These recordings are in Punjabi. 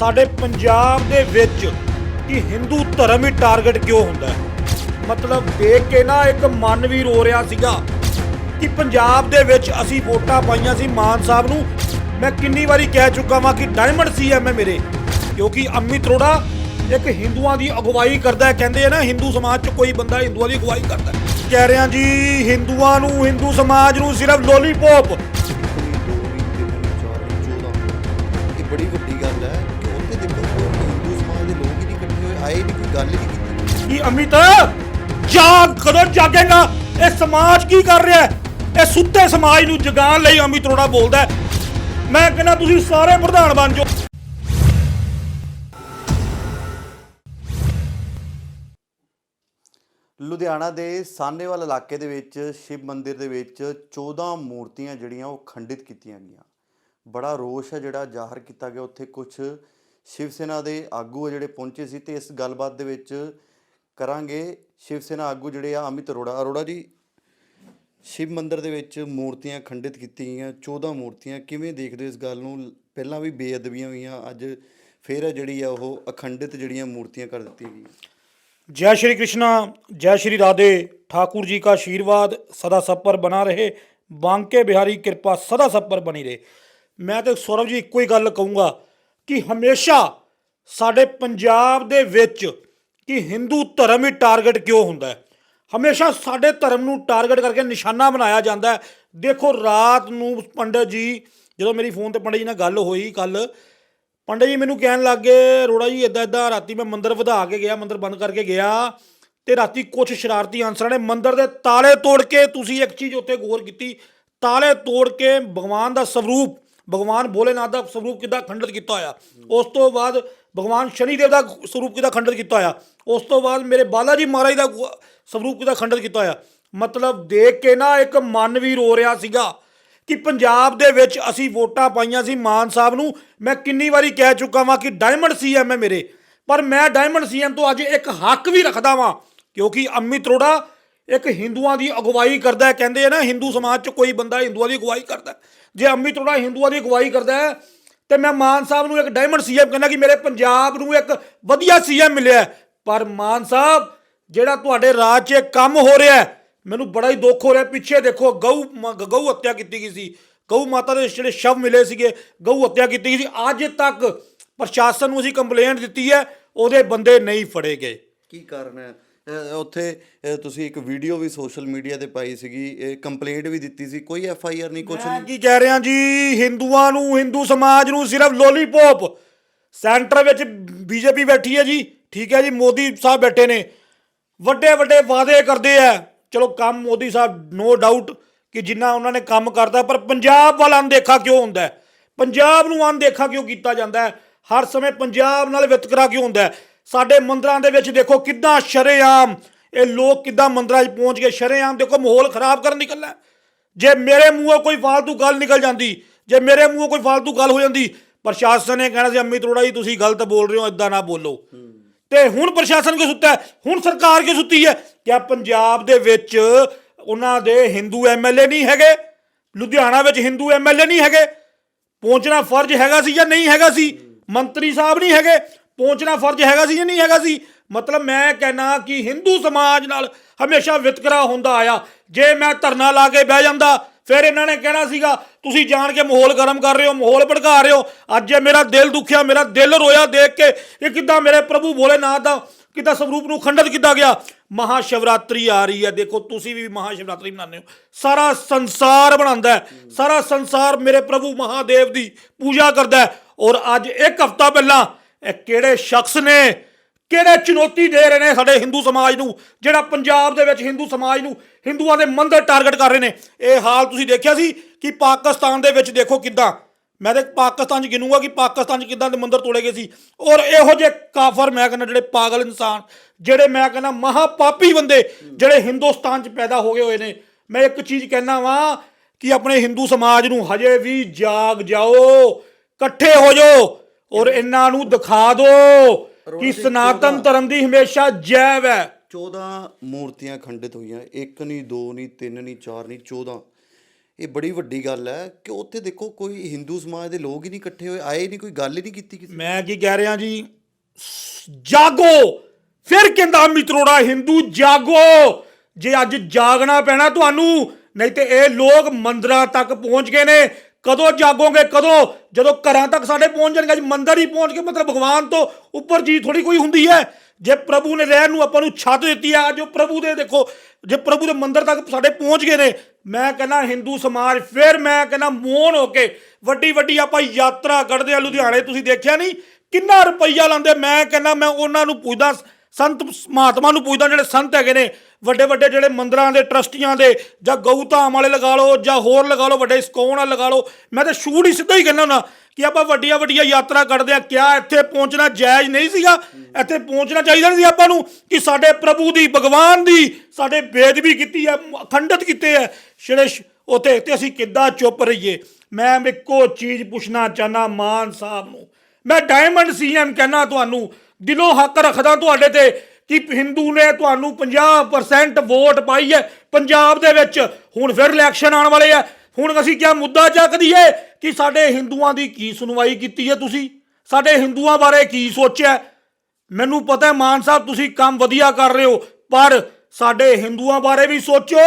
ਸਾਡੇ ਪੰਜਾਬ ਦੇ ਵਿੱਚ ਕਿ ਹਿੰਦੂ ਧਰਮ ਹੀ ਟਾਰਗੇਟ ਕਿਉਂ ਹੁੰਦਾ ਹੈ? ਮਤਲਬ ਦੇਖ ਕੇ ਨਾ ਇੱਕ ਮਨ ਵੀ ਰੋ ਰਿਹਾ ਸੀਗਾ ਕਿ ਪੰਜਾਬ ਦੇ ਵਿੱਚ ਅਸੀਂ ਵੋਟਾਂ ਪਾਈਆਂ ਸੀ ਮਾਨ ਸਾਹਿਬ ਨੂੰ। ਮੈਂ ਕਿੰਨੀ ਵਾਰੀ ਕਹਿ ਚੁੱਕਾ ਵਾਂ ਕਿ ਡਾਇਮੰਡ ਸੀ ਸੀਐਮ ਹੈ ਮੇਰੇ। ਕਿਉਂਕਿ ਅਮਿਤ ਅਰੋੜਾ ਇੱਕ ਹਿੰਦੂਆਂ ਦੀ ਅਗਵਾਈ ਕਰਦਾ ਹੈ, ਕਹਿੰਦੇ ਆ ਨਾ ਹਿੰਦੂ ਸਮਾਜ 'ਚ ਕੋਈ ਬੰਦਾ ਹਿੰਦੂਆਂ ਦੀ ਅਗਵਾਈ ਕਰਦਾ ਕਹਿ ਰਿਹਾ ਜੀ, ਹਿੰਦੂਆਂ ਨੂੰ ਹਿੰਦੂ ਸਮਾਜ ਨੂੰ ਸਿਰਫ ਲੋਲੀਪੌਪ। ਆਏ ਨਹੀਂ ਕੋਈ ਗੱਲ ਹੀ ਨਹੀਂ ਕੀਤੀ ਕਿ ਅਮਿਤ ਜਾਗ ਕਦੋਂ ਜਾਗੇਗਾ? ਇਹ ਸਮਾਜ ਕੀ ਕਰ ਰਿਹਾ ਹੈ? ਇਹ ਸੁੱਤੇ ਸਮਾਜ ਨੂੰ ਜਗਾਉਣ ਲਈ ਅਮਿਤ ਅਰੋੜਾ ਬੋਲਦਾ ਹੈ। ਮੈਂ ਕਹਿੰਦਾ ਤੁਸੀਂ ਸਾਰੇ ਪ੍ਰਧਾਨ ਬਣ ਜਾਓ। ਲੁਧਿਆਣਾ ਦੇ ਸਾਹਨੇਵਾਲ ਇਲਾਕੇ ਦੇ ਵਿੱਚ ਸ਼ਿਵ ਮੰਦਿਰ ਦੇ ਵਿੱਚ 14 ਮੂਰਤੀਆਂ ਜਿਹੜੀਆਂ ਉਹ ਖੰਡਿਤ ਕੀਤੀਆਂ ਗਈਆਂ। ਬੜਾ ਰੋਸ਼ ਹੈ ਜਿਹੜਾ ਜ਼ਾਹਰ ਕੀਤਾ ਗਿਆ। ਉੱਥੇ ਕੁਝ ਸ਼ਿਵ ਸੈਨਾ ਦੇ ਆਗੂ ਜਿਹੜੇ ਪਹੁੰਚੇ ਸੀ ਤੇ ਇਸ ਗੱਲਬਾਤ ਦੇ ਵਿੱਚ ਕਰਾਂਗੇ ਸ਼ਿਵ ਸੈਨਾ ਆਗੂ ਜਿਹੜੇ ਆ ਅਮਿਤ ਅਰੋੜਾ। ਅਰੋੜਾ ਜੀ, ਸ਼ਿਵ ਮੰਦਰ ਦੇ ਵਿੱਚ ਮੂਰਤੀਆਂ ਖੰਡਿਤ ਕੀਤੀਆਂ ਗਈਆਂ 14 ਮੂਰਤੀਆਂ। ਕਿਵੇਂ ਦੇਖਦੇ ਇਸ ਗੱਲ ਨੂੰ? ਪਹਿਲਾਂ ਵੀ ਬੇਅਦਬੀਆਂ ਹੋਈਆਂ, ਅੱਜ ਫੇਰ ਜਿਹੜੀ ਆ ਉਹ ਅਖੰਡਿਤ ਜਿਹੜੀਆਂ ਮੂਰਤੀਆਂ ਕਰ ਦਿੱਤੀਆਂ ਗਈਆਂ। ਜੈ ਸ਼੍ਰੀ ਕ੍ਰਿਸ਼ਨਾ, ਜੈ ਸ਼੍ਰੀ ਰਾਧੇ, ਠਾਕੁਰ ਜੀ ਦਾ ਆਸ਼ੀਰਵਾਦ ਸਦਾ ਸਭ ਪਰ ਬਣਾ ਰਹੇ। ਬਾਂਕੇ ਬਿਹਾਰੀ ਕਿਰਪਾ ਸਦਾ ਸਭ ਪਰ ਬਣੀ ਰਹੇ। ਮੈਂ ਤਾਂ ਸੌਰਵ ਜੀ ਇੱਕੋ ਹੀ ਗੱਲ ਕਹੂੰਗਾ ਕਿ ਹਮੇਸ਼ਾ ਸਾਡੇ ਪੰਜਾਬ ਦੇ ਵਿੱਚ ਕਿ ਹਿੰਦੂ ਧਰਮ ਹੀ ਟਾਰਗੇਟ ਕਿਉਂ ਹੁੰਦਾ ਹੈ? ਹਮੇਸ਼ਾ ਸਾਡੇ ਧਰਮ ਨੂੰ ਟਾਰਗੇਟ ਕਰਕੇ ਨਿਸ਼ਾਨਾ ਬਣਾਇਆ ਜਾਂਦਾ ਹੈ। ਦੇਖੋ, ਰਾਤ ਨੂੰ ਪੰਡਤ ਜੀ, ਜਦੋਂ ਮੇਰੀ ਫੋਨ ਤੇ ਪੰਡਤ ਜੀ ਨਾਲ ਗੱਲ ਹੋਈ ਕੱਲ ਪੰਡਤ ਜੀ ਮੈਨੂੰ ਕਹਿਣ ਲੱਗੇ ਰੋੜਾ ਜੀ ਇਦਾਂ ਇਦਾਂ ਰਾਤੀ ਮੈਂ ਮੰਦਰ ਵਧਾ ਕੇ ਗਿਆ, ਮੰਦਰ ਬੰਦ ਕਰਕੇ ਗਿਆ ਤੇ ਰਾਤੀ ਕੁਝ ਸ਼ਰਾਰਤੀ ਅਨਸਰਾਂ ਨੇ ਮੰਦਰ ਦੇ ਤਾਲੇ ਤੋੜ ਕੇ ਤੁਸੀਂ ਇੱਕ ਚੀਜ਼ ਉੱਤੇ ਗੌਰ ਕੀਤੀ। ਤਾਲੇ ਤੋੜ ਕੇ ਭਗਵਾਨ ਦਾ ਸਵਰੂਪ ਭਗਵਾਨ ਭੋਲੇਨਾਥ ਦਾ ਸਵਰੂਪ ਕਿੱਦਾਂ ਖੰਡਿਤ ਕੀਤਾ ਹੋਇਆ? ਉਸ ਤੋਂ ਬਾਅਦ ਭਗਵਾਨ ਸ਼ਨੀ ਦੇਵ ਦਾ ਸਰੂਪ ਕਿੱਦਾਂ ਖੰਡਿਤ ਕੀਤਾ ਹੋਇਆ? ਉਸ ਤੋਂ ਬਾਅਦ ਮੇਰੇ ਬਾਲਾ ਜੀ ਮਹਾਰਾਜ ਦਾ ਗੁ- ਸਰੂਪ ਕਿੱਦਾਂ ਖੰਡਿਤ ਕੀਤਾ ਹੋਇਆ? ਮਤਲਬ ਦੇਖ ਕੇ ਨਾ ਇੱਕ ਮਨ ਵੀ ਰੋ ਰਿਹਾ ਸੀਗਾ ਕਿ ਪੰਜਾਬ ਦੇ ਵਿੱਚ ਅਸੀਂ ਵੋਟਾਂ ਪਾਈਆਂ ਸੀ ਮਾਨ ਸਾਹਿਬ ਨੂੰ। ਮੈਂ ਕਿੰਨੀ ਵਾਰੀ ਕਹਿ ਚੁੱਕਾ ਵਾਂ ਕਿ ਡਾਇਮੰਡ ਸੀਐਮ ਹੈ ਮੇਰੇ। ਪਰ ਮੈਂ ਡਾਇਮੰਡ ਸੀਐਮ ਤੋਂ ਅੱਜ ਇੱਕ ਹੱਕ ਵੀ ਰੱਖਦਾ ਵਾਂ, ਕਿਉਂਕਿ ਅਮਿਤ ਰੋੜਾ ਇੱਕ ਹਿੰਦੂਆਂ ਦੀ ਅਗਵਾਈ ਕਰਦਾ ਕਹਿੰਦੇ ਆ ਨਾ, ਹਿੰਦੂ ਸਮਾਜ 'ਚ ਕੋਈ ਬੰਦਾ ਹਿੰਦੂਆਂ ਦੀ ਅਗਵਾਈ ਕਰਦਾ ਜੇ ਅਮਿਤ ਅਰੋੜਾ ਹਿੰਦੂਆਂ ਦੀ ਅਗਵਾਈ ਕਰਦਾ ਹੈ, ਤੇ ਮੈਂ ਮਾਨ ਸਾਹਿਬ ਨੂੰ ਇੱਕ ਡਾਇਮੰਡ ਸੀਐਮ ਕਹਿੰਦਾ ਕਿ ਮੇਰੇ ਪੰਜਾਬ ਨੂੰ ਇੱਕ ਵਧੀਆ ਸੀਐਮ ਮਿਲਿਆ ਪਰ ਮਾਨ ਸਾਹਿਬ, ਜਿਹੜਾ ਤੁਹਾਡੇ ਰਾਜ 'ਚ ਕੰਮ ਹੋ ਰਿਹਾ ਮੈਨੂੰ ਬੜਾ ਹੀ ਦੁੱਖ ਹੋ ਰਿਹਾ ਪਿੱਛੇ ਦੇਖੋ, ਗਊ ਮ- ਗਊ ਹੱਤਿਆ ਕੀਤੀ ਗਈ ਸੀ। ਗਊ ਮਾਤਾ ਦੇ ਜਿਹੜੇ ਸ਼ਵ ਮਿਲੇ ਸੀਗੇ, ਗਊ ਹੱਤਿਆ ਕੀਤੀ ਗਈ ਸੀ। ਅੱਜ ਤੱਕ ਪ੍ਰਸ਼ਾਸਨ ਨੂੰ ਅਸੀਂ ਕੰਪਲੇਂਟ ਦਿੱਤੀ ਹੈ, ਉਹਦੇ ਬੰਦੇ ਨਹੀਂ ਫੜੇ ਗਏ। ਕੀ ਕਾਰਨ ਹੈ? ਉੱਥੇ ਤੁਸੀਂ ਇੱਕ ਵੀਡੀਓ ਵੀ ਸੋਸ਼ਲ ਮੀਡੀਆ ਤੇ ਪਾਈ ਸੀਗੀ ਕੰਪਲੇਂਟ ਵੀ ਦਿੱਤੀ ਸੀ। ਕੋਈ ਐਫ ਆਈ ਆਰ ਨਹੀਂ ਕੁਝ ਮੈਂ ਕੀ ਕਹਿ ਰਿਹਾ ਜੀ ਹਿੰਦੂਆਂ ਨੂੰ ਹਿੰਦੂ ਸਮਾਜ ਨੂੰ ਸਿਰਫ ਲੋਲੀਪੌਪ ਸੈਂਟਰ ਵਿੱਚ ਬੀਜੇਪੀ ਬੈਠੀ ਹੈ ਜੀ। ਠੀਕ ਹੈ ਜੀ ਮੋਦੀ ਸਾਹਿਬ ਬੈਠੇ ਨੇ। ਵੱਡੇ ਵੱਡੇ ਵਾਅਦੇ ਕਰਦੇ ਆ। ਚਲੋ ਕੰਮ ਮੋਦੀ ਸਾਹਿਬ ਨੋ ਡਾਊਟ ਕਿ ਜਿੰਨਾ ਉਹਨਾਂ ਨੇ ਕੰਮ ਕਰਦਾ ਪਰ ਪੰਜਾਬ ਵੱਲ ਅਣਦੇਖਾ ਕਿਉਂ ਹੁੰਦਾ ਹੈ? ਪੰਜਾਬ ਨੂੰ ਅਣਦੇਖਾ ਕਿਉਂ ਕੀਤਾ ਜਾਂਦਾ ਹੈ? ਹਰ ਸਮੇਂ ਪੰਜਾਬ ਨਾਲ ਵਿਤਕਰਾ ਕਿਉਂ ਹੁੰਦਾ ਹੈ? ਸਾਡੇ ਮੰਦਰਾਂ ਦੇ ਵਿੱਚ ਦੇਖੋ ਕਿੱਦਾਂ ਸ਼ਰੇਆਮ, ਇਹ ਲੋਕ ਕਿੱਦਾਂ ਮੰਦਰਾਂ 'ਚ ਪਹੁੰਚ ਗਏ। ਸ਼ਰੇਆਮ ਦੇਖੋ ਮਾਹੌਲ ਖਰਾਬ ਕਰਨ ਨਿਕਲਣਾ ਜੇ ਮੇਰੇ ਮੂੰਹੋਂ ਕੋਈ ਫਾਲਤੂ ਗੱਲ ਨਿਕਲ ਜਾਂਦੀ, ਜੇ ਮੇਰੇ ਮੂੰਹੋਂ ਕੋਈ ਫਾਲਤੂ ਗੱਲ ਹੋ ਜਾਂਦੀ, ਪ੍ਰਸ਼ਾਸਨ ਨੇ ਕਹਿਣਾ ਸੀ ਅਮਿਤ ਰੋੜਾ ਜੀ ਤੁਸੀਂ ਗਲਤ ਬੋਲ ਰਹੇ ਹੋ ਇਦਾਂ ਨਾ ਬੋਲੋ। ਤੇ ਹੁਣ ਪ੍ਰਸ਼ਾਸਨ ਕਿਉਂ ਸੁੱਤਾ ਹੁਣ ਸਰਕਾਰ ਕਿਉਂ ਸੁੱਤੀ ਹੈ? ਕਿ ਪੰਜਾਬ ਦੇ ਵਿੱਚ ਉਹਨਾਂ ਦੇ ਹਿੰਦੂ ਐਮਐਲਏ ਨਹੀਂ ਹੈਗੇ? ਲੁਧਿਆਣਾ ਵਿੱਚ ਹਿੰਦੂ ਐਮਐਲਏ ਨਹੀਂ ਹੈਗੇ? ਪਹੁੰਚਣਾ ਫਰਜ਼ ਹੈਗਾ ਸੀ ਜਾਂ ਨਹੀਂ ਹੈਗਾ ਸੀ? ਮੰਤਰੀ ਸਾਹਿਬ ਨਹੀਂ ਹੈਗੇ? ਪਹੁੰਚਣਾ ਫਰਜ਼ ਹੈਗਾ ਸੀ ਜਾਂ ਨਹੀਂ ਹੈਗਾ ਸੀ? ਮਤਲਬ ਮੈਂ ਕਹਿਣਾ ਕਿ ਹਿੰਦੂ ਸਮਾਜ ਨਾਲ ਹਮੇਸ਼ਾ ਵਿਤਕਰਾ ਹੁੰਦਾ ਆਇਆ। ਜੇ ਮੈਂ ਧਰਨਾ ਲਾ ਕੇ ਬਹਿ ਜਾਂਦਾ, ਫਿਰ ਇਹਨਾਂ ਨੇ ਕਹਿਣਾ ਸੀਗਾ, ਤੁਸੀਂ ਜਾਣ ਕੇ ਮਾਹੌਲ ਗਰਮ ਕਰ ਰਹੇ ਹੋ, ਮਾਹੌਲ ਭੜਕਾ ਰਹੇ ਹੋ। ਅੱਜ ਇਹ ਮੇਰਾ ਦਿਲ ਦੁਖਿਆ, ਮੇਰਾ ਦਿਲ ਰੋਇਆ ਦੇਖ ਕੇ। ਇਹ ਕਿੱਦਾਂ ਮੇਰੇ ਪ੍ਰਭੂ ਭੋਲੇਨਾਥ ਦਾ, ਕਿੱਦਾਂ ਸਰੂਪ ਨੂੰ ਖੰਡਿਤ ਕੀਤਾ ਗਿਆ? ਮਹਾ ਸ਼ਿਵਰਾਤਰੀ ਆ ਰਹੀ ਹੈ। ਦੇਖੋ, ਤੁਸੀਂ ਵੀ ਮਹਾ ਸ਼ਿਵਰਾਤਰੀ ਮਨਾਉਂਦੇ ਹੋ। ਸਾਰਾ ਸੰਸਾਰ ਬਣਾਉਂਦਾ ਸਾਰਾ ਸੰਸਾਰ ਮੇਰੇ ਪ੍ਰਭੂ ਮਹਾਦੇਵ ਦੀ ਪੂਜਾ ਕਰਦਾ ਔਰ ਅੱਜ ਇੱਕ ਹਫਤਾ ਪਹਿਲਾਂ ਇਹ ਕਿਹੜੇ ਸ਼ਖਸ ਨੇ? ਕਿਹੜੇ ਚੁਣੌਤੀ ਦੇ ਰਹੇ ਨੇ ਸਾਡੇ ਹਿੰਦੂ ਸਮਾਜ ਨੂੰ? ਜਿਹੜਾ ਪੰਜਾਬ ਦੇ ਵਿੱਚ ਹਿੰਦੂ ਸਮਾਜ ਨੂੰ ਹਿੰਦੂਆਂ ਦੇ ਮੰਦਰ ਟਾਰਗੇਟ ਕਰ ਰਹੇ ਨੇ। ਇਹ ਹਾਲ ਤੁਸੀਂ ਦੇਖਿਆ ਸੀ ਕਿ ਪਾਕਿਸਤਾਨ ਦੇ ਵਿੱਚ ਦੇਖੋ ਕਿੱਦਾਂ? ਮੈਂ ਤੇ ਪਾਕਿਸਤਾਨ 'ਚ ਗਿਣੂੰਗਾ ਕਿ ਪਾਕਿਸਤਾਨ 'ਚ ਕਿੱਦਾਂ ਦੇ ਮੰਦਰ ਤੋੜੇ ਗਏ ਸੀ। ਔਰ ਇਹੋ ਜਿਹੇ ਕਾਫਰ ਮੈਂ ਕਹਿੰਦਾ ਜਿਹੜੇ ਪਾਗਲ ਇਨਸਾਨ, ਜਿਹੜੇ ਮੈਂ ਕਹਿੰਦਾ ਮਹਾਪਾਪੀ ਬੰਦੇ, ਜਿਹੜੇ ਹਿੰਦੁਸਤਾਨ 'ਚ ਪੈਦਾ ਹੋ ਗਏ ਹੋਏ ਨੇ। ਮੈਂ ਇੱਕ ਚੀਜ਼ ਕਹਿਣਾ ਵਾਂ ਕਿ ਆਪਣੇ ਹਿੰਦੂ ਸਮਾਜ ਨੂੰ ਹਜੇ ਵੀ ਜਾਗ ਜਾਓ, ਇਕੱਠੇ ਹੋ ਜਾਓ। ਔਰ ਇਹਨਾਂ ਨੂੰ ਦਿਖਾ ਦਿਓ ਕਿ ਸਨਾਤਨ ਧਰਮ ਦੀ ਹਮੇਸ਼ਾ ਜੈਵ ਹੈ। 14 ਮੂਰਤੀਆਂ ਖੰਡਿਤ ਹੋਈਆਂ ਇੱਕ ਨਹੀਂ ਦੋ ਨਹੀਂ ਤਿੰਨ ਨਹੀਂ ਚਾਰ ਨਹੀਂ 14 ਇਹ ਬੜੀ ਵੱਡੀ ਗੱਲ ਹੈ ਕਿ ਉੱਥੇ ਦੇਖੋ ਕੋਈ ਹਿੰਦੂ ਸਮਾਜ ਦੇ ਲੋਕ ਹੀ ਨਹੀਂ ਇਕੱਠੇ ਹੋਏ ਆਏ ਨਹੀਂ ਕੋਈ ਗੱਲ ਹੀ ਨਹੀਂ ਕੀਤੀ ਕਿਸੇ ਮੈਂ ਕੀ ਕਹਿ ਰਿਹਾ ਜੀ? ਜਾਗੋ! ਫਿਰ ਕਹਿੰਦਾ ਮਿੱਤਰੋੜਾ ਹਿੰਦੂ ਜਾਗੋ! ਜੇ ਅੱਜ ਜਾਗਣਾ ਪੈਣਾ ਤੁਹਾਨੂੰ ਨਹੀਂ ਤੇ ਇਹ ਲੋਕ ਮੰਦਰਾਂ ਤੱਕ ਪਹੁੰਚ ਗਏ ਨੇ। ਕਦੋਂ ਜਾਗੋਗੇ, ਕਦੋਂ? ਜਦੋਂ ਘਰਾਂ ਤੱਕ ਸਾਡੇ ਪਹੁੰਚ ਜਾਣਗੇ, ਅੱਜ ਮੰਦਰ ਹੀ ਪਹੁੰਚ ਕੇ ਮਤਲਬ ਭਗਵਾਨ ਤੋਂ ਉੱਪਰ ਜੀ ਥੋੜੀ ਕੋਈ ਹੁੰਦੀ ਹੈ। ਜੇ ਪ੍ਰਭੂ ਨੇ ਰਹਿਣ ਨੂੰ ਆਪਾਂ ਨੂੰ ਛੱਤ ਦਿੱਤੀ ਆ ਜੋ ਪ੍ਰਭੂ ਦੇ ਦੇਖੋ, ਜੇ ਪ੍ਰਭੂ ਦੇ ਮੰਦਰ ਤੱਕ ਸਾਡੇ ਪਹੁੰਚ ਗਏ ਨੇ, ਮੈਂ ਕਹਿੰਦਾ ਹਿੰਦੂ ਸਮਾਜ, ਫਿਰ ਮੈਂ ਕਹਿੰਦਾ ਮੋਹਨ ਹੋ ਕੇ ਵੱਡੀ ਵੱਡੀ ਆਪਾਂ ਯਾਤਰਾ ਕੱਢਦੇ ਆ ਲੁਧਿਆਣੇ ਤੁਸੀਂ ਦੇਖਿਆ ਨਹੀਂ? ਕਿੰਨਾ ਰੁਪਈਆ ਲਾਉਂਦੇ ਮੈਂ ਕਹਿੰਦਾ, ਮੈਂ ਉਹਨਾਂ ਨੂੰ ਪੁੱਛਦਾ ਸੰਤ ਮਹਾਤਮਾ ਨੂੰ ਪੁੱਛਦਾ ਜਿਹੜੇ ਸੰਤ ਹੈਗੇ ਨੇ, ਵੱਡੇ ਵੱਡੇ ਜਿਹੜੇ ਮੰਦਰਾਂ ਦੇ ਟਰਸਟੀਆਂ ਦੇ, ਜਾਂ ਗਊ ਧਾਮ ਵਾਲੇ ਲਗਾ ਲਓ, ਜਾਂ ਹੋਰ ਲਗਾ ਲਓ, ਵੱਡੇ ਸਕੋਨ ਵਾਲੇ ਲਗਾ ਲਓ, ਮੈਂ ਤਾਂ ਸ਼ੂਟ ਹੀ ਸਿੱਧਾ ਹੀ ਕਹਿੰਦਾ ਹੁੰਦਾ ਕਿ ਆਪਾਂ ਵੱਡੀਆਂ ਵੱਡੀਆਂ ਯਾਤਰਾ ਕਰਦੇ ਆ ਕਿਆ ਇੱਥੇ ਪਹੁੰਚਣਾ ਜਾਇਜ਼ ਨਹੀਂ ਸੀਗਾ, ਇੱਥੇ ਪਹੁੰਚਣਾ ਚਾਹੀਦਾ ਨਹੀਂ ਸੀ ਆਪਾਂ ਨੂੰ ਕਿ ਸਾਡੇ ਪ੍ਰਭੂ ਦੀ, ਭਗਵਾਨ ਦੀ, ਸਾਡੇ ਬੇਦਬੀ ਕੀਤੀ ਹੈ, ਅਖੰਡਿਤ ਕੀਤੇ ਹੈ, ਜਿਹੜੇ ਸ਼- ਉੱਥੇ, ਤੇ ਅਸੀਂ ਕਿੱਦਾਂ ਚੁੱਪ ਰਹੀਏ? ਮੈਂ ਇੱਕੋ ਚੀਜ਼ ਪੁੱਛਣਾ ਚਾਹਨਾ ਮਾਨ ਸਾਹਿਬ ਨੂੰ। ਮੈਂ ਡਾਇਮੰਡ ਸੀਐਮ ਕਹਿਣਾ ਤੁਹਾਨੂੰ ਦਿਲੋਂ ਹੱਕ ਰੱਖਦਾ ਤੁਹਾਡੇ ਤੇ ਕਿ ਹਿੰਦੂ ਨੇ ਤੁਹਾਨੂੰ 50% ਵੋਟ ਪਾਈ ਹੈ। ਪੰਜਾਬ ਦੇ ਵਿੱਚ ਹੁਣ ਫਿਰ ਇਲੈਕਸ਼ਨ ਆਉਣ ਵਾਲੇ ਆ। ਹੁਣ ਅਸੀਂ ਕਿਆ ਮੁੱਦਾ ਚੱਕਦੀਏ ਕਿ ਸਾਡੇ ਹਿੰਦੂਆਂ ਦੀ ਕੀ ਸੁਣਵਾਈ ਕੀਤੀ ਹੈ ਤੁਸੀਂ? ਸਾਡੇ ਹਿੰਦੂਆਂ ਬਾਰੇ ਕੀ ਸੋਚਿਆ? ਮੈਨੂੰ ਪਤਾ ਹੈ ਮਾਨ ਸਾਹਿਬ, ਤੁਸੀਂ ਕੰਮ ਵਧੀਆ ਕਰ ਰਹੇ ਹੋ, ਪਰ ਸਾਡੇ ਹਿੰਦੂਆਂ ਬਾਰੇ ਵੀ ਸੋਚੋ।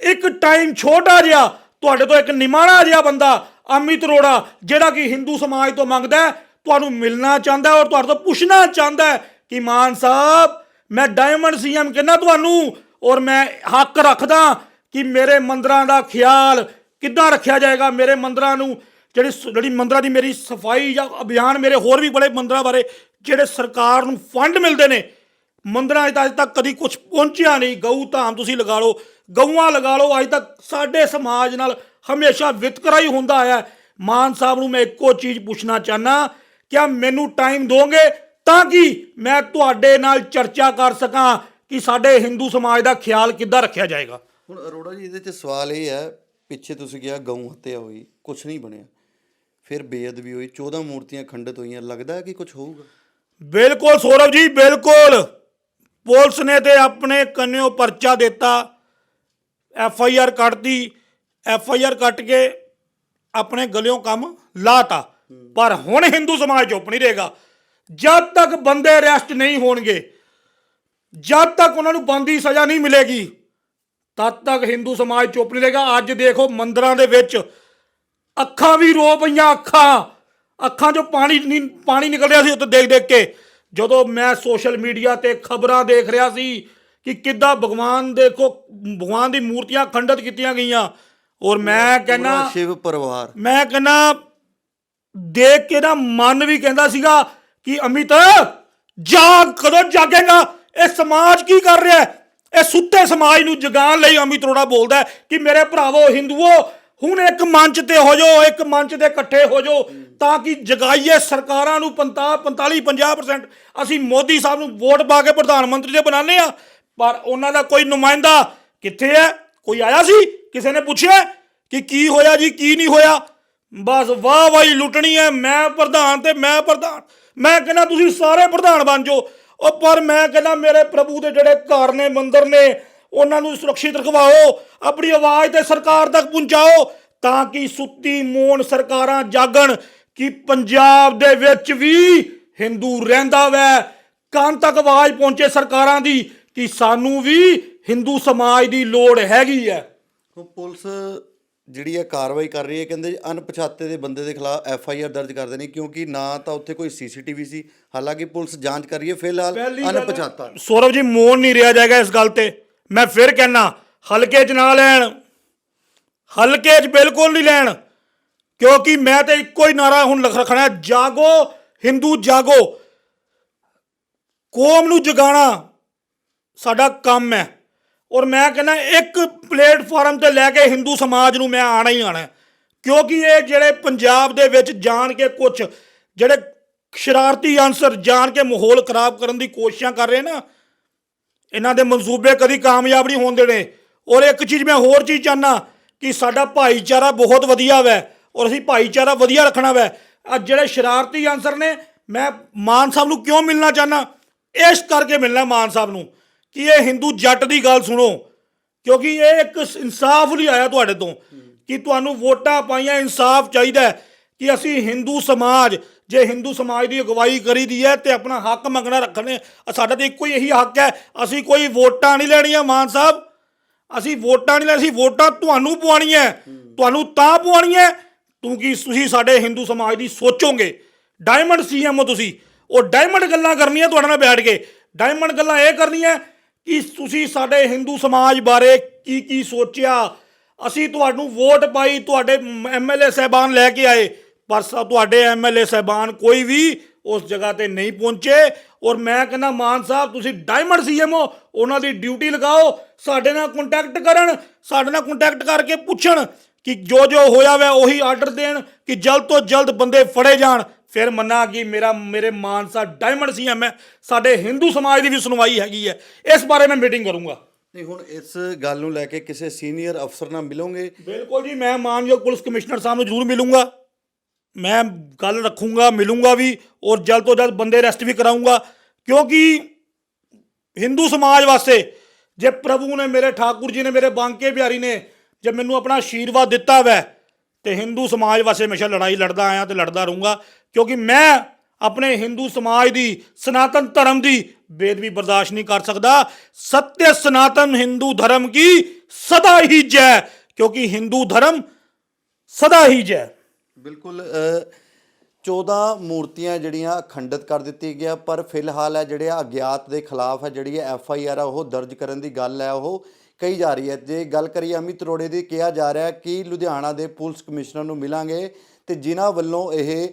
ਇੱਕ ਟਾਈਮ ਛੋਟਾ ਜਿਹਾ, ਤੁਹਾਡੇ ਤੋਂ ਇੱਕ ਨਿਮਾਣਾ ਜਿਹਾ ਬੰਦਾ, ਅਮਿਤ ਅਰੋੜਾ, ਜਿਹੜਾ ਕਿ ਹਿੰਦੂ ਸਮਾਜ ਤੋਂ ਮੰਗਦਾ ਤੁਹਾਨੂੰ ਮਿਲਣਾ ਚਾਹੁੰਦਾ ਔਰ ਤੁਹਾਡੇ ਤੋਂ ਪੁੱਛਣਾ ਚਾਹੁੰਦਾ ਕਿ ਮਾਨ ਸਾਹਿਬ, ਮੈਂ ਡਾਇਮੰਡ ਸੀਐਮ ਕਹਿੰਦਾ ਤੁਹਾਨੂੰ ਔਰ ਮੈਂ ਹੱਕ ਰੱਖਦਾ ਕਿ ਮੇਰੇ ਮੰਦਰਾਂ ਦਾ ਖਿਆਲ ਕਿੱਦਾਂ ਰੱਖਿਆ ਜਾਏਗਾ ਮੇਰੇ ਮੰਦਰਾਂ ਨੂੰ, ਜਿਹੜੀ ਸ- ਜਿਹੜੀ ਮੰਦਰਾਂ ਦੀ ਮੇਰੀ ਸਫ਼ਾਈ ਜਾਂ ਅਭਿਆਨ ਮੇਰੇ ਹੋਰ ਵੀ ਬੜੇ ਮੰਦਰਾਂ ਬਾਰੇ ਜਿਹੜੇ ਸਰਕਾਰ ਨੂੰ ਫੰਡ ਮਿਲਦੇ ਨੇ, ਮੰਦਰਾਂ 'ਚ ਤਾਂ ਅੱਜ ਤੱਕ ਕਦੀ ਕੁਝ ਪਹੁੰਚਿਆ ਨਹੀਂ, ਗਊ ਧਾਮ ਤੁਸੀਂ ਲਗਾ ਲਓ, ਗਊਆਂ ਲਗਾ ਲਓ, ਅੱਜ ਤੱਕ ਸਾਡੇ ਸਮਾਜ ਨਾਲ ਹਮੇਸ਼ਾ ਵਿਤਕਰਾ ਹੀ ਹੁੰਦਾ ਆਇਆ ਹੈ। ਮਾਨ ਸਾਹਿਬ ਨੂੰ ਮੈਂ ਇੱਕੋ ਚੀਜ਼ ਪੁੱਛਣਾ ਚਾਹਨਾ ਕਿ ਮੈਨੂੰ ਟਾਈਮ ਦੋਗੇ? ਤਾਂ ਕਿ ਮੈਂ ਤੁਹਾਡੇ ਨਾਲ ਚਰਚਾ ਕਰ ਸਕਾਂ ਕਿ ਸਾਡੇ ਹਿੰਦੂ ਸਮਾਜ ਦਾ ਖਿਆਲ ਕਿੱਦਾਂ ਰੱਖਿਆ ਜਾਏਗਾ? ਹੁਣ ਅਰੋੜਾ ਜੀ ਇਹਦੇ 'ਚ ਸਵਾਲ ਇਹ ਹੈ ਪਿੱਛੇ ਤੁਸੀਂ ਕਿਹਾ ਗਊ ਹੱਤਿਆ ਹੋਈ ਕੁਝ ਨਹੀਂ ਬਣਿਆ। ਫਿਰ ਬੇਅਦਬੀ ਹੋਈ 14 ਮੂਰਤੀਆਂ ਖੰਡਿਤ ਹੋਈਆਂ ਲੱਗਦਾ ਹੈ ਕਿ ਕੁਝ ਹੋਊਗਾ? ਬਿਲਕੁਲ ਸੌਰਵ ਜੀ ਬਿਲਕੁਲ। ਪੁਲਿਸ ਨੇ ਤੇ ਆਪਣੇ ਕੰਨਿਓ ਪਰਚਾ ਦਿੱਤਾ। ਐਫ ਆਈ ਆਰ ਕੱਟਦੀ ਐਫ ਆਈ ਆਰ ਕੱਟ ਕੇ ਆਪਣੇ ਗਲਿਓਂ ਕੰਮ ਲਾਤਾ। ਪਰ ਹੁਣ ਹਿੰਦੂ ਸਮਾਜ ਚੁੱਪ ਨਹੀਂ ਰਹੇਗਾ। ਜਦ ਤੱਕ ਬੰਦੇ ਅਰੈਸਟ ਨਹੀਂ ਹੋਣਗੇ ਜਦ ਤੱਕ ਉਹਨਾਂ ਨੂੰ ਬੰਦੀ ਸਜ਼ਾ ਨਹੀਂ ਮਿਲੇਗੀ ਤਦ ਤੱਕ ਹਿੰਦੂ ਸਮਾਜ ਚੁੱਪ ਨਹੀਂ ਰਹੇਗਾ। ਅੱਜ ਦੇਖੋ ਮੰਦਰਾਂ ਦੇ ਵਿੱਚ ਅੱਖਾਂ ਵੀ ਰੋ ਪਈਆਂ ਅੱਖਾਂ ਅੱਖਾਂ 'ਚੋਂ ਪਾਣੀ ਨਹੀਂ ਪਾਣੀ ਨਿਕਲ ਰਿਹਾ ਸੀ ਉੱਤੇ ਦੇਖ ਦੇਖ ਕੇ। ਜਦੋਂ ਮੈਂ ਸੋਸ਼ਲ ਮੀਡੀਆ ਤੇ ਖਬਰਾਂ ਦੇਖ ਰਿਹਾ ਸੀ ਕਿ ਕਿੱਦਾਂ ਭਗਵਾਨ ਦੇਖੋ ਭਗਵਾਨ ਦੀ ਮੂਰਤੀਆਂ ਖੰਡਿਤ ਕੀਤੀਆਂ ਗਈਆਂ। ਔਰ ਮੈਂ ਪੂਰਾ ਸ਼ਿਵ ਪਰਿਵਾਰ। ਮੈਂ ਕਹਿੰਨਾ ਦੇਖ ਕੇ ਨਾ ਮਨ ਵੀ ਕਹਿੰਦਾ ਸੀਗਾ ਕਿ ਅਮਿਤ, ਜਾਗ, ਕਦੋਂ ਜਾਗੇਗਾ? ਇਹ ਸਮਾਜ ਕੀ ਕਰ ਰਿਹਾ ਹੈ? ਇਹ ਸੁੱਤੇ ਸਮਾਜ ਨੂੰ ਜਗਾਉਣ ਲਈ ਅਮਿਤ ਅਰੋੜਾ ਬੋਲਦਾ ਕਿ ਮੇਰੇ ਭਰਾਵੋ, ਹਿੰਦੂਓ, ਹੁਣ ਇੱਕ ਮੰਚ ਤੇ ਹੋ ਜਾਓ, ਇੱਕ ਮੰਚ ਤੇ ਇਕੱਠੇ ਹੋ ਜਾਓ, ਤਾਂ ਕਿ ਜਗਾਈਏ ਸਰਕਾਰਾਂ ਨੂੰ 45 50% ਅਸੀਂ ਮੋਦੀ ਸਾਹਿਬ ਨੂੰ ਵੋਟ ਪਾ ਕੇ ਪ੍ਰਧਾਨ ਮੰਤਰੀ ਦੇ ਬਣਾਉਂਦੇ ਆ ਪਰ ਉਹਨਾਂ ਦਾ ਕੋਈ ਨੁਮਾਇੰਦਾ ਕਿੱਥੇ ਹੈ? ਕੋਈ ਆਇਆ ਸੀ? ਕਿਸੇ ਨੇ ਪੁੱਛਿਆ ਕਿ ਕੀ ਹੋਇਆ ਜੀ, ਕੀ ਨਹੀਂ ਹੋਇਆ? ਬਸ ਵਾਹ ਵਾਹੀ ਲੁੱਟਣੀ ਹੈ। ਮੈਂ ਪ੍ਰਧਾਨ ਤੇ ਮੈਂ ਪ੍ਰਧਾਨ। ਮੈਂ ਕਹਿੰਦਾ ਤੁਸੀਂ ਸਾਰੇ ਪ੍ਰਧਾਨ ਬਣ ਜਾਓ। ਉਹ ਪਰ ਮੈਂ ਕਹਿੰਦਾ ਮੇਰੇ ਪ੍ਰਭੂ ਦੇ ਜਿਹੜੇ ਘਰ ਨੇ, ਮੰਦਰ ਨੇ, ਉਹਨਾਂ ਨੂੰ ਸੁਰੱਖਿਅਤ ਰਖਵਾਓ। ਆਪਣੀ ਆਵਾਜ਼ ਤੇ ਸਰਕਾਰ ਤੱਕ ਪਹੁੰਚਾਓ ਤਾਂ ਕਿ ਸੁੱਤੀ ਮੋਨ ਸਰਕਾਰਾਂ ਜਾਗਣ ਕਿ ਪੰਜਾਬ ਦੇ ਵਿੱਚ ਵੀ ਹਿੰਦੂ ਰਹਿੰਦਾ ਵੈ। ਕੰਨ ਤੱਕ ਆਵਾਜ਼ ਪਹੁੰਚੇ ਸਰਕਾਰਾਂ ਦੀ ਕਿ ਸਾਨੂੰ ਵੀ ਹਿੰਦੂ ਸਮਾਜ ਦੀ ਲੋੜ ਹੈਗੀ ਹੈ। ਪੁਲਿਸ ਜਿਹੜੀ ਹੈ ਕਾਰਵਾਈ ਕਰ ਰਹੀ ਹੈ ਕਹਿੰਦੇ ਅਣਪਛਾਤੇ ਦੇ ਬੰਦੇ ਦੇ ਖਿਲਾਫ ਐਫ ਆਈ ਆਰ ਦਰਜ ਕਰ ਦੇਣੀ ਕਿਉਂਕਿ ਨਾ ਤਾਂ ਉੱਥੇ ਕੋਈ ਸੀਸੀਟੀਵੀ ਸੀ ਹਾਲਾਂਕਿ ਪੁਲਿਸ ਜਾਂਚ ਕਰ ਰਹੀ ਹੈ ਫਿਲਹਾਲ ਅਣਪਛਾਤਾ। ਸੌਰਵ ਜੀ ਮੋਨ ਨਹੀਂ ਰਿਹਾ ਜਾਏਗਾ ਇਸ ਗੱਲ ਤੇ। ਮੈਂ ਫਿਰ ਕਹਿਣਾ ਹਲਕੇ 'ਚ ਨਾ ਲੈਣ ਹਲਕੇ 'ਚ ਬਿਲਕੁਲ ਨਹੀਂ ਲੈਣ ਕਿਉਂਕਿ ਮੈਂ ਤੇ ਇੱਕੋ ਹੀ ਨਾਰਾ ਹੁਣ ਲਿਖ ਰੱਖਣਾ ਹੈ, ਜਾਗੋ ਹਿੰਦੂ ਜਾਗੋ। ਕੌਮ ਨੂੰ ਜਗਾਣਾ ਸਾਡਾ ਕੰਮ ਹੈ। ਔਰ ਮੈਂ ਕਹਿੰਦਾ ਇੱਕ ਪਲੇਟਫਾਰਮ ਤੇ ਲੈ ਕੇ ਹਿੰਦੂ ਸਮਾਜ ਨੂੰ ਮੈਂ ਆਣਾ ਹੀ ਆਣਾ ਕਿਉਂਕਿ ਇਹ ਜਿਹੜੇ ਪੰਜਾਬ ਦੇ ਵਿੱਚ ਜਾਣ ਕੇ ਕੁਝ ਜਿਹੜੇ ਸ਼ਰਾਰਤੀ ਅਨਸਰ ਜਾਣ ਕੇ ਮਾਹੌਲ ਖਰਾਬ ਕਰਨ ਦੀ ਕੋਸ਼ਿਸ਼ਾਂ ਕਰ ਰਹੇ ਨਾ, ਇਹਨਾਂ ਦੇ ਮਨਸੂਬੇ ਕਦੀ ਕਾਮਯਾਬ ਨਹੀਂ ਹੋਣ ਦੇਣੇ। ਔਰ ਇੱਕ ਚੀਜ਼ ਮੈਂ ਹੋਰ ਚੀਜ਼ ਚਾਹਨਾ ਕਿ ਸਾਡਾ ਭਾਈਚਾਰਾ ਬਹੁਤ ਵਧੀਆ ਵੈ, ਔਰ ਅਸੀਂ ਭਾਈਚਾਰਾ ਵਧੀਆ ਰੱਖਣਾ ਵੈ। ਅੱਜ ਜਿਹੜੇ ਸ਼ਰਾਰਤੀ ਅਨਸਰ ਨੇ, ਮੈਂ ਮਾਨ ਸਾਹਿਬ ਨੂੰ ਕਿਉਂ ਮਿਲਣਾ ਚਾਹਨਾ ਇਸ ਕਰਕੇ ਮਿਲਣਾ ਮਾਨ ਸਾਹਿਬ ਨੂੰ। ਕਿ ਇਹ ਹਿੰਦੂ ਜੱਟ ਦੀ ਗੱਲ ਸੁਣੋ, ਕਿਉਂਕਿ ਇਹ ਇੱਕ ਇਨਸਾਫ ਲਈ ਆਇਆ ਤੁਹਾਡੇ ਤੋਂ ਕਿ ਤੁਹਾਨੂੰ ਵੋਟਾਂ ਪਾਈਆਂ, ਇਨਸਾਫ ਚਾਹੀਦਾ ਕਿ ਅਸੀਂ ਹਿੰਦੂ ਸਮਾਜ, ਜੇ ਹਿੰਦੂ ਸਮਾਜ ਦੀ ਅਗਵਾਈ ਕਰੀ ਦੀ ਹੈ ਤੇ ਆਪਣਾ ਹੱਕ ਮੰਗਣਾ ਰੱਖਣੇ, ਸਾਡਾ ਤਾਂ ਇੱਕੋ ਹੀ ਇਹੀ ਹੱਕ ਹੈ, ਅਸੀਂ ਕੋਈ ਵੋਟਾਂ ਨਹੀਂ ਲੈਣੀਆਂ ਮਾਨ ਸਾਹਿਬ। ਅਸੀਂ ਵੋਟਾਂ ਨਹੀਂ ਲੈਣੀਆਂ ਅਸੀਂ ਵੋਟਾਂ ਤੁਹਾਨੂੰ ਪਵਾਉਣੀਆਂ, ਤੁਹਾਨੂੰ ਤਾਂ ਪਵਾਉਣੀਆਂ ਕਿਉਂਕਿ ਤੁਸੀਂ ਸਾਡੇ ਹਿੰਦੂ ਸਮਾਜ ਦੀ ਸੋਚੋਗੇ? ਡਾਇਮੰਡ ਸੀਐਮ ਹੋ ਤੁਸੀਂ, ਉਹ ਡਾਇਮੰਡ ਗੱਲਾਂ ਕਰਨੀਆਂ ਤੁਹਾਡੇ ਨਾਲ ਬੈਠ ਕੇ ਡਾਇਮੰਡ ਗੱਲਾਂ ਇਹ ਕਰਨੀਆਂ ਕਿ ਤੁਸੀਂ ਸਾਡੇ ਹਿੰਦੂ ਸਮਾਜ ਬਾਰੇ ਕੀ ਕੀ ਸੋਚਿਆ? ਅਸੀਂ ਤੁਹਾਨੂੰ ਵੋਟ ਪਾਈ, ਤੁਹਾਡੇ ਐਮਐਲਏ ਸਹਿਬਾਨ ਲੈ ਕੇ ਆਏ। ਪਰ ਸ- ਤੁਹਾਡੇ ਐਮਐਲਏ ਸਹਿਬਾਨ ਕੋਈ ਵੀ ਉਸ ਜਗ੍ਹਾ ਤੇ ਨਹੀਂ ਪਹੁੰਚੇ। ਔਰ ਮੈਂ ਕਹਿੰਦਾ, ਮਾਨ ਸਾਹਿਬ, ਤੁਸੀਂ ਡਾਇਮੰਡ ਸੀਐਮ ਹੋ ਉਹਨਾਂ ਦੀ ਡਿਊਟੀ ਲਗਾਓ, ਸਾਡੇ ਨਾਲ ਕੰਟੈਕਟ ਕਰਨ, ਸਾਡੇ ਨਾਲ ਕੰਟੈਕਟ ਕਰਕੇ ਪੁੱਛਣ ਕਿ ਜੋ ਜੋ ਹੋਇਆ ਵੈ, ਉਹੀ ਆਰਡਰ ਦੇਣ, ਕਿ ਜਲਦ ਤੋਂ ਜਲਦ ਬੰਦੇ ਫੜੇ ਜਾਣ। ਫਿਰ ਮੰਨਾ ਕਿ ਮੇਰਾ ਮੇਰੇ ਮਾਨ ਸਾਹਿਬ ਡਾਇਮੰਡ ਸੀਐਮ ਹੈ ਸਾਡੇ ਹਿੰਦੂ ਸਮਾਜ ਦੀ ਵੀ ਸੁਣਵਾਈ ਹੈਗੀ ਹੈ ਇਸ ਬਾਰੇ ਮੈਂ ਮੀਟਿੰਗ ਕਰੂੰਗਾ। ਨਹੀਂ ਹੁਣ ਇਸ ਗੱਲ ਨੂੰ ਲੈ ਕੇ ਕਿਸੇ ਸੀਨੀਅਰ ਅਫਸਰ ਨਾਲ ਮਿਲੋਗੇ। ਬਿਲਕੁਲ ਜੀ ਮੈਂ ਮਾਨਯੋਗ ਪੁਲਿਸ ਕਮਿਸ਼ਨਰ ਸਾਹਿਬ ਨੂੰ ਜ਼ਰੂਰ ਮਿਲੂੰਗਾ। ਮੈਂ ਗੱਲ ਰੱਖੂੰਗਾ ਮਿਲੂੰਗਾ ਵੀ ਔਰ ਜਲਦ ਤੋਂ ਜਲਦ ਬੰਦੇ ਅਰੈਸਟ ਵੀ ਕਰਾਉਂਗਾ ਕਿਉਂਕਿ ਹਿੰਦੂ ਸਮਾਜ ਵਾਸਤੇ ਜੇ ਪ੍ਰਭੂ ਨੇ ਮੇਰੇ ਠਾਕੁਰ ਜੀ ਨੇ ਮੇਰੇ ਬਾਂਕੇ ਬਿਹਾਰੀ ਨੇ ਜੇ ਮੈਨੂੰ ਆਪਣਾ ਆਸ਼ੀਰਵਾਦ ਦਿੱਤਾ ਵੈ ਤੇ ਹਿੰਦੂ ਸਮਾਜ ਵਾਸਤੇ ਹਮੇਸ਼ਾ ਲੜਾਈ ਲੜਦਾ ਆਇਆ ਤੇ ਲੜਦਾ ਰਹੂੰਗਾ, ਕਿਉਂਕਿ ਮੈਂ ਆਪਣੇ ਹਿੰਦੂ ਸਮਾਜ ਦੀ, ਸਨਾਤਨ ਧਰਮ ਦੀ ਬੇਦਬੀ ਬਰਦਾਸ਼ਤ ਨਹੀਂ ਕਰ ਸਕਦਾ। ਸत्य ਸਨਾਤਨ ਹਿੰਦੂ ਧਰਮ ਕੀ? ਸਦਾ ਹੀ ਜੈ, ਕਿਉਂਕਿ ਹਿੰਦੂ ਧਰਮ ਸਦਾ ਹੀ ਜੈ। ਬਿਲਕੁਲ 14 ਮੂਰਤੀਆਂ ਜਿਹੜੀਆਂ ਅਖੰਡਿਤ ਕਰ ਦਿੱਤੀ ਗਿਆ ਪਰ ਫਿਲਹਾਲ ਹੈ ਜਿਹੜੇ ਅਗਿਆਤ ਦੇ ਖਿਲਾਫ ਹੈ, ਜਿਹੜੀ ਐਫ ਆਈ ਆਰ ਆ, ਉਹ ਦਰਜ ਕਰਨ ਦੀ ਗੱਲ ਹੈ, ਉਹ ਕਹੀ ਜਾ ਰਹੀ ਹੈ। ਜੇ ਗੱਲ ਕਰੀਏ ਅਮਿਤ ਰੋੜੇ ਦੀ, ਕਿਹਾ ਜਾ ਰਿਹਾ ਕਿ ਲੁਧਿਆਣਾ ਦੇ ਪੁਲਿਸ ਕਮਿਸ਼ਨਰ ਨੂੰ ਮਿਲਾਂਗੇ ਤੇ ਜਿਨ੍ਹਾਂ ਵੱਲੋਂ ਇਹ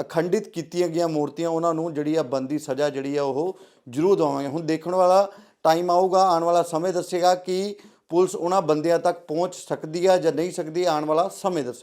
ਅਖੰਡਿਤ ਕੀਤੀਆਂ ਗਈਆਂ ਮੂਰਤੀਆਂ, ਉਹਨਾਂ ਨੂੰ ਜਿਹੜੀ ਆ ਬੰਦੀ ਸਜ਼ਾ ਜਿਹੜੀ ਆ, ਉਹ ਜ਼ਰੂਰ ਦਵਾਵਾਂਗੇ। ਹੁਣ ਦੇਖਣ ਵਾਲਾ ਟਾਈਮ ਆਊਗਾ, ਆਉਣ ਵਾਲਾ ਸਮੇਂ ਦੱਸੇਗਾ ਕਿ ਪੁਲਿਸ ਉਹਨਾਂ ਬੰਦਿਆਂ ਤੱਕ ਪਹੁੰਚ ਸਕਦੀ ਹੈ ਜਾਂ ਨਹੀਂ ਸਕਦੀ, ਆਉਣ ਵਾਲਾ ਸਮੇਂ ਦੱਸੇ